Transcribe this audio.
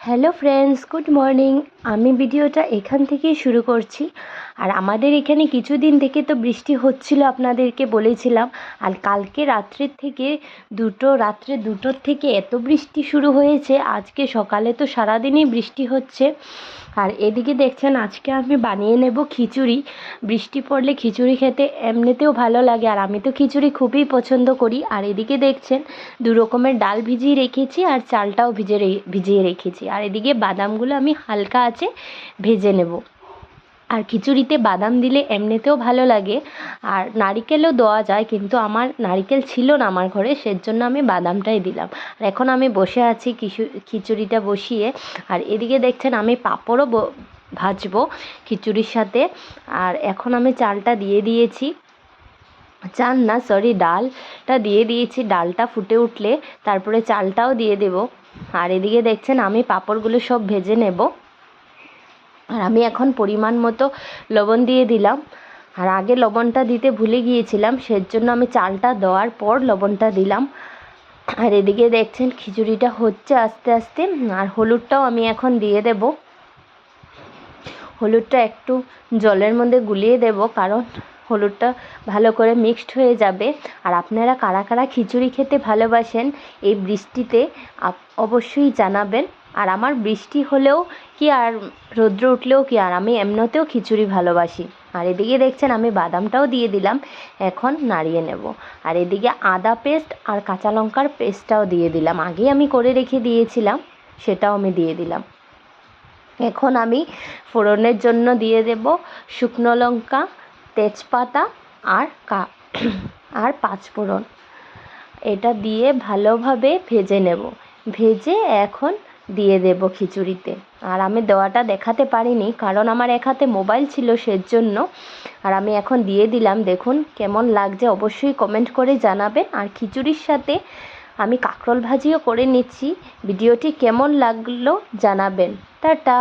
Hello friends good morning. আমি ভিডিওটা এখান থেকেই শুরু করছি। আর আমাদের এখানে কিছুদিন থেকে তো বৃষ্টি হচ্ছিল আপনাদেরকে বলেছিলাম, আর কালকে রাত্রের থেকে দুটো, রাত্রে দুটোর থেকে এত বৃষ্টি শুরু হয়েছে, আজকে সকালে তো সারাদিনই বৃষ্টি হচ্ছে। আর এদিকে দেখছেন, আজকে আমি বানিয়ে নেব খিচুড়ি। বৃষ্টি পড়লে খিচুড়ি খেতে এমনিতেও ভালো লাগে, আর আমি তো খিচুড়ি খুবই পছন্দ করি। আর এদিকে দেখছেন, দু রকমের ডাল ভিজিয়ে রেখেছি আর চালটাও ভিজে ভিজিয়ে রেখেছি। আর এদিকে বাদামগুলো আমি হালকা আছে, ভেজে নেব। আর খিচুড়িতে বাদাম দিলে এমনিতেও ভালো লাগে। আর নারিকেলও দেওয়া যায়, কিন্তু আমার নারিকেল ছিল না আমার ঘরে, সেজন্য আমি বাদামটাই দিলাম। আর এখন আমি বসে আছি খিচুড়িটা বসিয়ে। আর এদিকে দেখছেন আমি পাঁপড়ও ভাজবো খিচুড়ির সাথে। আর এখন আমি চালটা দিয়ে দিয়েছি। চাল না সরি ডালটা দিয়ে দিয়েছি। ডালটা ফুটে উঠলে তারপরে চালটাও দিয়ে দেব। আর এদিকে দেখছেন আমি পাঁপড়গুলো সব ভেজে নেব। আর আমি এখন পরিমাণ মতো লবণ দিয়ে দিলাম। আর আগে লবণটা দিতে ভুলে গিয়েছিলাম, সেজন্য আমি চালটা দেওয়ার পর লবণটা দিলাম। আর এদিকে দেখছেন খিচুড়িটা হচ্ছে আস্তে আস্তে, আর হলুদটাও আমি এখন দিয়ে দেব। হলুদটা একটু জলের মধ্যে গুলিয়ে দেব, কারণ হলুদটা ভালো করে মিক্সড হয়ে যাবে। আর আপনারা কারা কারা খিচুড়ি খেতে ভালোবাসেন, এই বৃষ্টিতে অবশ্যই জানাবেন। আর আমার বৃষ্টি হলেও কি আর রৌদ্র উঠলেও কি আর? আমি এমনিতেও খিচুড়ি ভালোবাসি। আর এদিকে দেখছেন আমি বাদামটাও দিয়ে দিলাম, এখন নাড়িয়ে নেব। আর এদিকে আদা পেস্ট আর কাঁচা লঙ্কার পেস্টটাও দিয়ে দিলাম। আগে আমি করে রেখে দিয়েছিলাম, সেটাও আমি দিয়ে দিলাম। এখন আমি ফোড়নের জন্য দিয়ে দেব শুকনো লঙ্কা, তেজপাতা আর কা, আর পাঁচফোড়ন। এটা দিয়ে ভালোভাবে ভেজে নেব। ভেজে এখন দিয়ে দেব খিচুড়িতে। আর আমি দেওয়াটা দেখাতে পারিনি, কারণ আমার এক হাতে মোবাইল ছিল সেজন্য। আর আমি এখন দিয়ে দিলাম, দেখুন কেমন লাগছে, অবশ্যই কমেন্ট করে জানাবেন। আর খিচুড়ির সাথে আমি কাঁকরোল ভাজিও করে নিচ্ছি, ভিডিওটি কেমন লাগল জানাবেন। টাটা!